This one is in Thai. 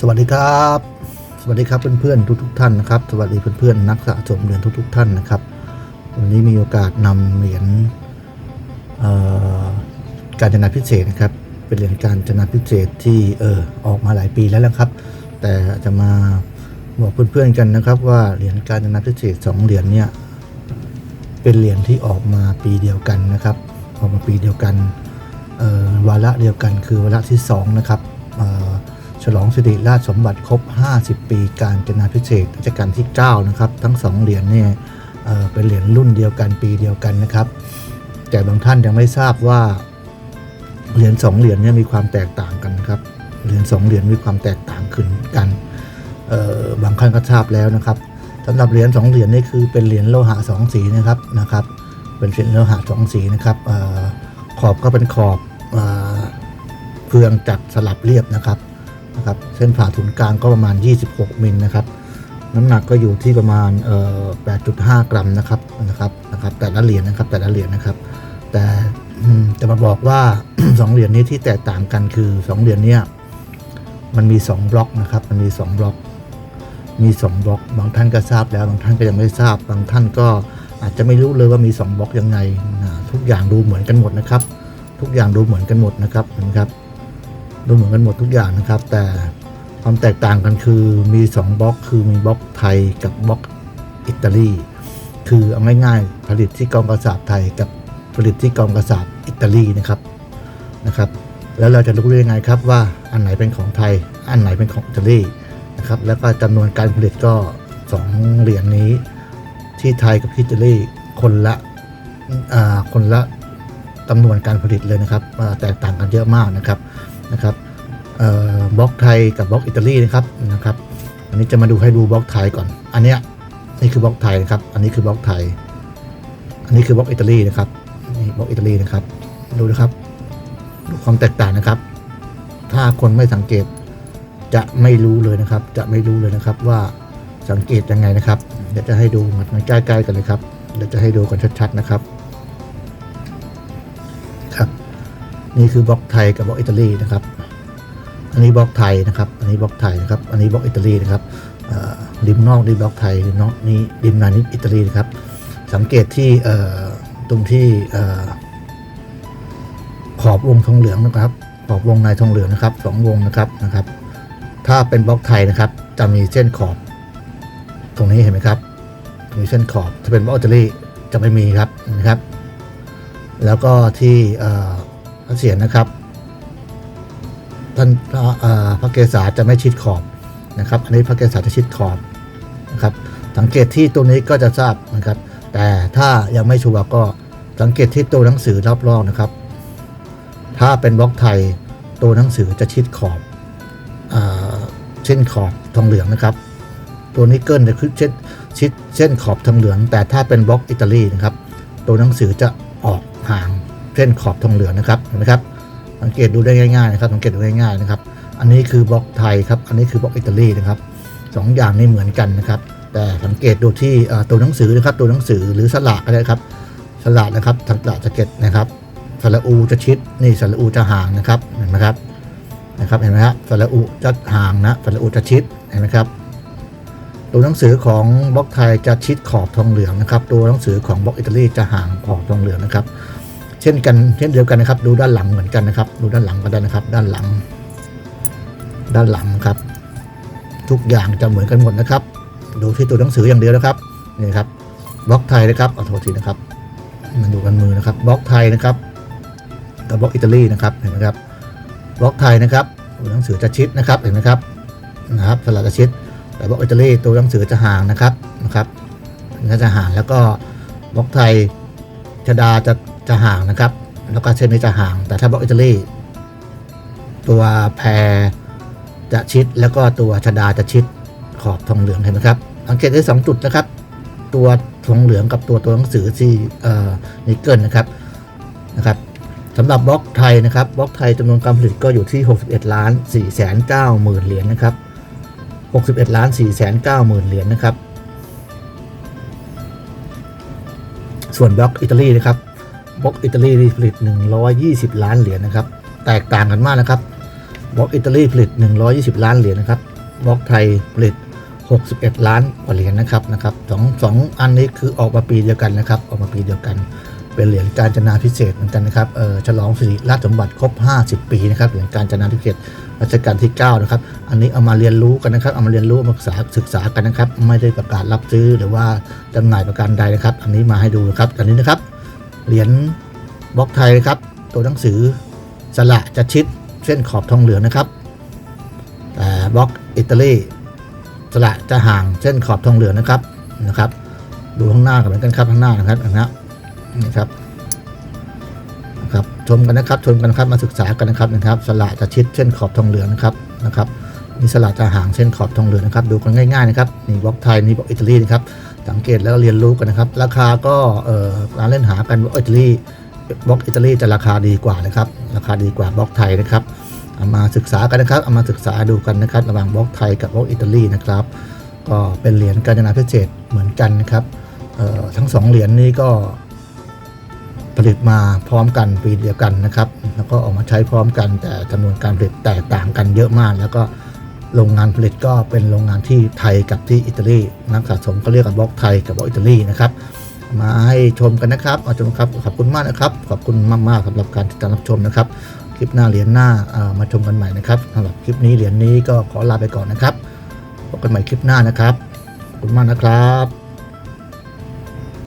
สวัสดีครับ สวัสดีครับเพื่อนๆทุกๆท่านนะครับ สวัสดีเพื่อนๆนักสะสมเหรียญทุก ๆ ท่านนะครับ วันนี้มีโอกาสนำเหรียญการจนาพิเศษนะครับ เป็นเหรียญการจนาพิเศษที่เออออกมาหลายปีแล้วนะครับ แต่จะมาบอกเพื่อนๆกันนะครับว่าเหรียญการจนาพิเศษสองเหรียญเนี่ยเป็นเหรียญที่ออกมาปีเดียวกันนะครับออกมาปีเดียวกันวาระเดียวกันคือวาระที่สองนะครับ ฉลองสิริราชสมบัติครบ 50 ปีการจนาพิเศษรัชกาลที่ 9 นะครับ ทั้งสองเหรียญเนี่ยเเป็นเหรียญรุ่นเดียวกันปีเดียวกันนะครับ แต่บางท่านยังไม่ทราบว่าเหรียญสองเหรียญเนี่ยมีความแตกต่างกันครับ เหรียญสองเหรียญมีความแตกต่างขึ้นกันบางท่านก็ทราบแล้วนะครับสำหรับเหรียญสองเหรียญนี่คือเป็นเหรียญโลหะสองสีนะครับนะครับ เป็นเหรียญโลหะสองสีนะครับออขอบก็เป็นขอบเออเฟืองจัดสลับเรียบนะครับ นะครับเส้นผ่าศูนย์กลางก็ประมาณ 26มิลนะครับน้ำหนักก็อยู่ที่ประมาณเอ่อ8.5 กรัมนะครับนะครับนะครับแต่ละเหรียญนะครับแต่ละเหรียญนะครับ แต่อืมจะมาบอกว่าสองเหรียญนี้ที่แตกต่างกันคือสองเหรียญเนี้ยมันมีสองบล็อกนะครับ มันมีสองบล็อก มี 2 บล็อก บางท่านก็ทราบแล้ว บางท่านก็ยังไม่ทราบ บางท่านก็อาจจะไม่รู้เลยว่ามี 2 บล็อกยังไง ทุกอย่างดูเหมือนกันหมดนะครับ ทุกอย่างดูเหมือนกันหมดนะครับเห็นไหมครับ ดูเหมือนกันหมดทุกอย่างนะครับ แต่ความแตกต่างกันคือมี 2บล็อกคือมีบล็อกไทยกับบล็อกอิตาลีคือเอาง่ายๆผลิตที่กองกระสาบไทยกับผลิตที่กองกระสาบอิตาลีนะครับนะครับ แล้วเราจะรู้ได้ยังไงครับว่าอันไหนเป็นของไทย อันไหนเป็นของอิตาลีนะครับแล้วก็จำนวนการผลิตก็ 2 เหรียญนี้ ที่ไทยกับที่อิตาลีคนละอ่าคนละจำนวนการผลิตเลยนะครับแตกต่างกันเยอะมากนะครับ นะครับบล็อกไทยกับบล็อกอิตาลีนะครับนะครับอันนี้จะมาดูให้ดูบล็อกไทยก่อน อันเนี้ยนี่คือบล็อกไทยนะครับ อันนี้คือบล็อกไทย อันนี้คือบล็อกอิตาลีนะครับนี่บล็อกอิตาลีนะครับ ดูนะครับดูความแตกต่างนะครับ ถ้าคนไม่สังเกตจะไม่รู้เลยนะครับ จะไม่รู้เลยนะครับว่าสังเกตยังไงนะครับ เดี๋ยวจะให้ดูมันใกล้ๆกันเลยครับ เดี๋ยวจะให้ดูกันชัดๆนะครับ นี่คือบล็อกไทยกับบล็อกอิตาลีนะครับ อันนี้บล็อกไทยนะครับ อันนี้บล็อกไทยนะครับ อันนี้บล็อกอิตาลีนะครับริมนอกนี่บล็อกไทยนอกนี่ริมในนี่อิตาลีนะครับ สังเกตที่ตรงที่ขอบวงทองเหลืองนะครับ ขอบวงในทองเหลืองนะครับสองวงนะครับนะครับ ถ้าเป็นบล็อกไทยนะครับ จะมีเส้นขอบ ตรงนี้เห็นไหมครับมีเส้นขอบถ้าเป็นบล็อกอิตาลีจะไม่มีครับนะครับ แล้วก็ที่ เอ่อพระเศียนะครับท่านพระเอ่อพระเกศาจะไม่ชิดขอบนะครับ อันนี้พระเกศาจะชิดขอบนะครับ สังเกตที่ตัวนี้ก็จะทราบนะครับ แต่ถ้ายังไม่ชัวร์ก็สังเกตที่ตัวหนังสือรอบๆนะครับ ถ้าเป็นบล็อกไทยตัวหนังสือจะชิดขอบเส้นขอบทองเหลืองนะครับ ตัวนิกเกินี่ยคือเส้นชิดเส้นขอบทองเหลือง แต่ถ้าเป็นบล็อกอิตาลีนะครับ ตัวหนังสือจะออกห่าง เส้นขอบทองเหลืองนะครับเห็นไหมครับสังเกตดูได้ง่ายๆนะครับสังเกตดูง่ายๆนะครับ อันนี้คือบล็อกไทยครับ อันนี้คือบล็อกอิตาลีนะครับสองอย่างนี้เหมือนกันนะครับ แต่สังเกตดูที่ตัวหนังสือนะครับ ตัวหนังสือหรือสลักก็ได้ครับสลักนะครับสลักสะเก็ตนะครับสระอูจะชิดนี่สระอูจะห่างนะครับเห็นไหมครับนะครับเห็นไหมครับสระอุจะห่างนะสระอุจะชิดเห็นไหมครับตัวหนังสือของบล็อกไทยจะชิดขอบทองเหลืองนะครับ ตัวหนังสือของบล็อกอิตาลีจะห่างขอบทองเหลืองนะครับ ช่นกันเช่นเดียวกันนะครับ ดูด้านหลังเหมือนกันนะครับ ดูด้านหลังก็ได้นะครับ ด้านหลัง ด้านหลังครับ ทุกอย่างจะเหมือนกันหมดนะครับ ดูที่ตัวหนังสืออย่างเดียวนะครับนี่ครับบล็อกไทยนะครับเอาโทษทีนะครับมันดูกันมือนะครับบล็อกไทยนะครับกับบล็อกอิตาลีนะครับเห็นไหมครับบล็อกไทยนะครับตัวหนังสือจะชิดนะครับเห็นไหมครับนะครับสลักจะชิด แต่บล็อกอิตาลีตัวหนังสือจะห่างนะครับนะครับก็จะห่างแล้วก็บล็อกไทยชดาจะ จะห่างนะครับ แล้วก็เส้นนี้จะห่าง แต่ถ้าบล็อกอิตาลีตัวแพรจะชิดแล้วก็ตัวชดาจะชิดขอบทองเหลืองเห็นไหมครับสังเกตได้สองจุดนะครับ ตัวทองเหลืองกับตัวตัวหนังสือที่เอ่อนิกเกิลนะครับนะครับสำหรับบล็อกไทยนะครับบล็อกไทยจำนวนการผลิตก็อยู่ที่ 61ล้าน4แสน9หมื่นเหรียญนะครับ61ล้าน4แสน9หมื่นเหรียญนะครับ ส่วนบล็อกอิตาลีนะครับ บล็อกอิตาลีผลิต 120 ล้านเหรียญนะครับ แตกต่างกันมากนะครับบล็อกอิตาลีผลิต 120 ล้านเหรียญนะครับบล็อกไทยผลิต 61 ล้านกว่าเหรียญนะครับนะครับสองสองอันนี้คือออกมาปีเดียวกันนะครับ ออกมาปีเดียวกัน เป็นเหรียญการจนาพิเศษเหมือนกันนะครับเออฉลองสิริราชสมบัติครบ 50 ปีนะครับเหรียญการจนาพิเศษรัชกาลที่ 9 นะครับ อันนี้เอามาเรียนรู้กันนะครับ เอามาเรียนรู้เอามาศึกษาศึกษากันนะครับ ไม่ได้ประกาศรับซื้อหรือว่าจำหน่ายประการใดนะครับ อันนี้มาให้ดูนะครับ อันนี้นะครับ เหรียญบล็อกไทยนะครับ ตัวหนังสือสละจะชิดเส้นขอบทองเหลืองนะครับแต่บล็อกอิตาลีสละจะห่างเส้นขอบทองเหลืองนะครับนะครับ ดูข้างหน้ากันเหมือนกันครับข้างหน้านะครับนะนะครับนะครับชมกันนะครับชมกันครับมาศึกษากันนะครับนะครับ สละจะชิดเส้นขอบทองเหลืองนะครับนะครับ นี่สละจะห่างเส้นขอบทองเหลืองนะครับ ดูกันง่ายๆนะครับนี่บล็อกไทยนี่บล็อกอิตาลีนะครับสังเกตแล้วเรียนรู้กันนะครับ ราคาก็เออร้านเล่นหากันบล็อกอิตาลีบล็อกอิตาลีจะราคาดีกว่านะครับ ราคาดีกว่าบล็อกไทยนะครับเอามาศึกษากันนะครับเอามาศึกษาดูกันนะครับ ระหว่างบล็อกไทยกับบล็อกอิตาลีนะครับ ก็เป็นเหรียญการจนาพิเศษเหมือนกันนะครับทั้งสองเหรียญนี้ก็ผลิตมาพร้อมกันปีเดียวกันนะครับ แล้วก็ออกมาใช้พร้อมกันแต่จำนวนการผลิตแตกต่างกันเยอะมากแล้วก็ โรงงานผลิตก็เป็นโรงงานที่ไทยกับที่อิตาลีนักสะสมก็เรียกกันบล็อกไทยกับบล็อกอิตาลีนะครับ มาให้ชมกันนะครับเอาชมครับขอบคุณมากนะครับ ขอบคุณมากๆสำหรับการติดตามรับชมนะครับ คลิปหน้าเหรียญหน้ามาชมกันใหม่นะครับสำหรับคลิปนี้เหรียญนี้ก็ขอลาไปก่อนนะครับพบกันใหม่คลิปหน้านะครับขอบคุณมากนะครับ